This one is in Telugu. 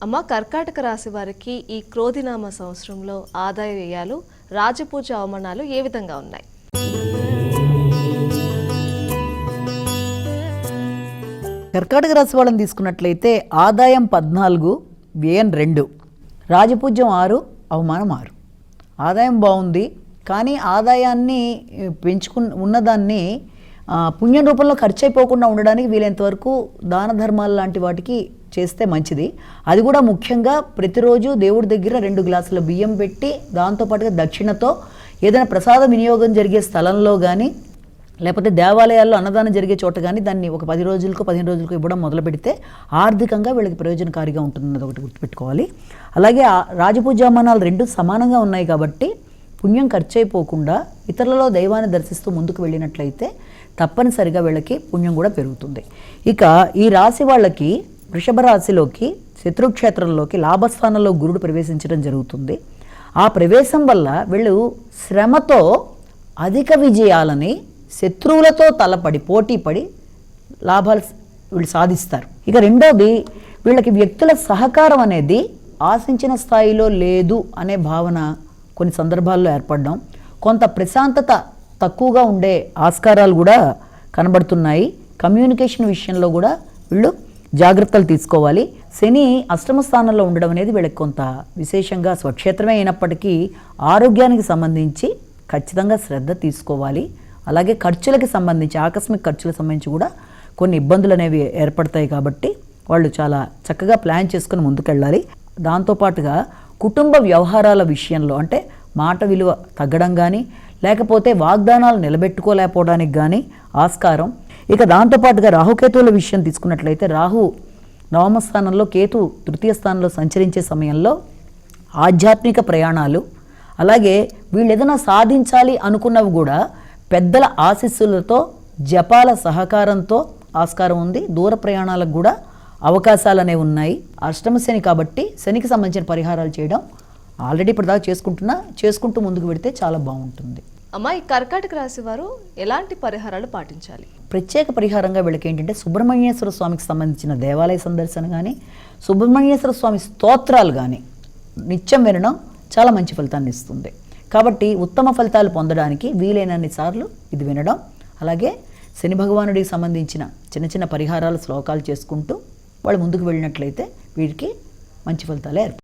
అమ్మ కర్కాటక రాశి వారికి ఈ క్రోధినామ సంవత్సరంలో ఆదాయ వ్యయాలు రాజపూజ అవమానాలు ఏ విధంగా ఉన్నాయి? కర్కాటక రాశి వాళ్ళని తీసుకున్నట్లయితే ఆదాయం పద్నాలుగు వ్యయం రెండు రాజపూజ్యం ఆరు అవమానం ఆరు. ఆదాయం బాగుంది కానీ ఆదాయాన్ని పెంచుకు ఉన్నదాన్ని పుణ్యం రూపంలో ఖర్చు అయిపోకుండా ఉండడానికి వీలైనంత వరకు దాన ధర్మాలు లాంటి వాటికి చేస్తే మంచిది. అది కూడా ముఖ్యంగా ప్రతిరోజు దేవుడి దగ్గర రెండు గ్లాసుల బియ్యం పెట్టి దాంతోపాటుగా దక్షిణతో ఏదైనా ప్రసాద వినియోగం జరిగే స్థలంలో కానీ లేకపోతే దేవాలయాల్లో అన్నదానం జరిగే చోట కానీ దాన్ని ఒక పది రోజులకు పదిహేను రోజులకు ఇవ్వడం మొదలు పెడితే ఆర్థికంగా వీళ్ళకి ప్రయోజనకారిగా ఉంటుందన్నది ఒకటి గుర్తుపెట్టుకోవాలి. అలాగే రాజపూజామానాలు రెండు సమానంగా ఉన్నాయి కాబట్టి పుణ్యం ఖర్చు అయిపోకుండా ఇతరులలో దైవాన్ని దర్శిస్తూ ముందుకు వెళ్ళినట్లయితే తప్పనిసరిగా వీళ్ళకి పుణ్యం కూడా పెరుగుతుంది. ఇక ఈ రాశి వాళ్ళకి వృషభ రాశిలోకి శత్రుక్షేత్రంలోకి లాభస్థానంలో గురుడు ప్రవేశించడం జరుగుతుంది. ఆ ప్రవేశం వల్ల వీళ్ళు శ్రమతో అధిక విజయాలని శత్రువులతో తలపడి పోటీ పడి లాభాలు వీళ్ళు సాధిస్తారు. ఇక రెండోది వీళ్ళకి వ్యక్తుల సహకారం అనేది ఆశించిన స్థాయిలో లేదు అనే భావన కొన్ని సందర్భాల్లో ఏర్పడడం. కొంత ప్రశాంతత తక్కువగా ఉండే ఆస్కారాలు కూడా కనబడుతున్నాయి. కమ్యూనికేషన్ విషయంలో కూడా వీళ్ళు జాగ్రత్తలు తీసుకోవాలి. శని అష్టమ స్థానంలో ఉండడం అనేది వీళ్ళకి కొంత విశేషంగా స్వక్షేత్రమే అయినప్పటికీ ఆరోగ్యానికి సంబంధించి ఖచ్చితంగా శ్రద్ధ తీసుకోవాలి. అలాగే ఖర్చులకి సంబంధించి ఆకస్మిక ఖర్చులకు సంబంధించి కూడా కొన్ని ఇబ్బందులు అనేవి ఏర్పడతాయి కాబట్టి వాళ్ళు చాలా చక్కగా ప్లాన్ చేసుకుని ముందుకెళ్ళాలి. దాంతోపాటుగా కుటుంబ వ్యవహారాల విషయంలో అంటే మాట విలువ తగ్గడం కానీ లేకపోతే వాగ్దానాలు నిలబెట్టుకోలేకపోవడానికి కానీ ఆస్కారం ఇక దాంతోపాటుగా రాహుకేతువుల విషయం తీసుకున్నట్లయితే రాహు నవమ స్థానంలో కేతు తృతీయ స్థానంలో సంచరించే సమయంలో ఆధ్యాత్మిక ప్రయాణాలు అలాగే వీళ్ళు ఏదైనా సాధించాలి అనుకున్నవి కూడా పెద్దల ఆశీస్సులతో జపాల సహకారంతో ఆస్కారం ఉంది. దూర ప్రయాణాలకు కూడా అవకాశాలు అనేవి ఉన్నాయి. అష్టమ శని కాబట్టి శనికి సంబంధించిన పరిహారాలు చేయడం ఆల్రెడీ ఇప్పటిదాకా చేసుకుంటున్నా చేసుకుంటూ ముందుకు పెడితే చాలా బాగుంటుంది. అమ్మాయి కర్కాటక రాశి వారు ఎలాంటి పరిహారాలు పాటించాలి? ప్రత్యేక పరిహారంగా వీళ్ళకి ఏంటంటే సుబ్రహ్మణ్యేశ్వర స్వామికి సంబంధించిన దేవాలయ సందర్శన కానీ సుబ్రహ్మణ్యేశ్వర స్వామి స్తోత్రాలు కానీ నిత్యం వినడం చాలా మంచి ఫలితాన్ని ఇస్తుంది. కాబట్టి ఉత్తమ ఫలితాలు పొందడానికి వీలైనన్ని సార్లు ఇది వినడం అలాగే శని భగవానుడికి సంబంధించిన చిన్న చిన్న పరిహారాలు శ్లోకాలు చేసుకుంటూ వాళ్ళు ముందుకు వెళ్ళినట్లయితే వీరికి మంచి ఫలితాలే ఏర్పడతాయి.